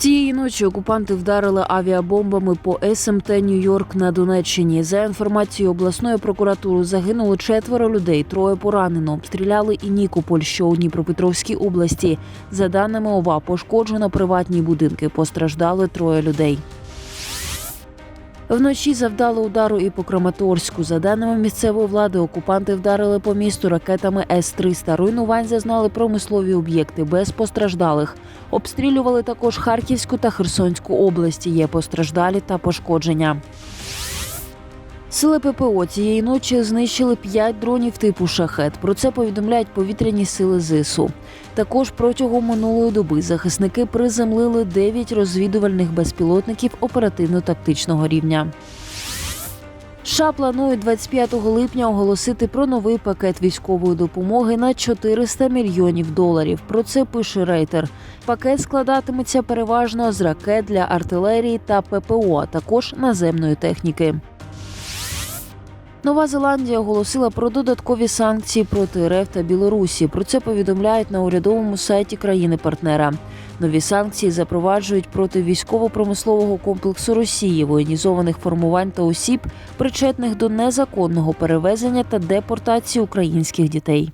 Цієї ночі окупанти вдарили авіабомбами по СМТ Нью-Йорк на Донеччині. За інформацією обласної прокуратури, загинуло четверо людей, троє поранено. Обстріляли і Нікополь, що у Дніпропетровській області. За даними ОВА, пошкоджено приватні будинки. Постраждали троє людей. Вночі завдали удару і по Краматорську. За даними місцевої влади, окупанти вдарили по місту ракетами С-300. Руйнувань зазнали промислові об'єкти без постраждалих. Обстрілювали також Харківську та Херсонську області. Є постраждалі та пошкодження. Сили ППО цієї ночі знищили 5 дронів типу шахет. Про це повідомляють повітряні сили ЗСУ. Також протягом минулої доби захисники приземлили 9 розвідувальних безпілотників оперативно-тактичного рівня. США планують 25 липня оголосити про новий пакет військової допомоги на 400 мільйонів доларів. Про це пише Рейтер. Пакет складатиметься переважно з ракет для артилерії та ППО, а також наземної техніки. Нова Зеландія оголосила про додаткові санкції проти РФ та Білорусі. Про це повідомляють на урядовому сайті країни-партнера. Нові санкції запроваджують проти військово-промислового комплексу Росії, воєнізованих формувань та осіб, причетних до незаконного перевезення та депортації українських дітей.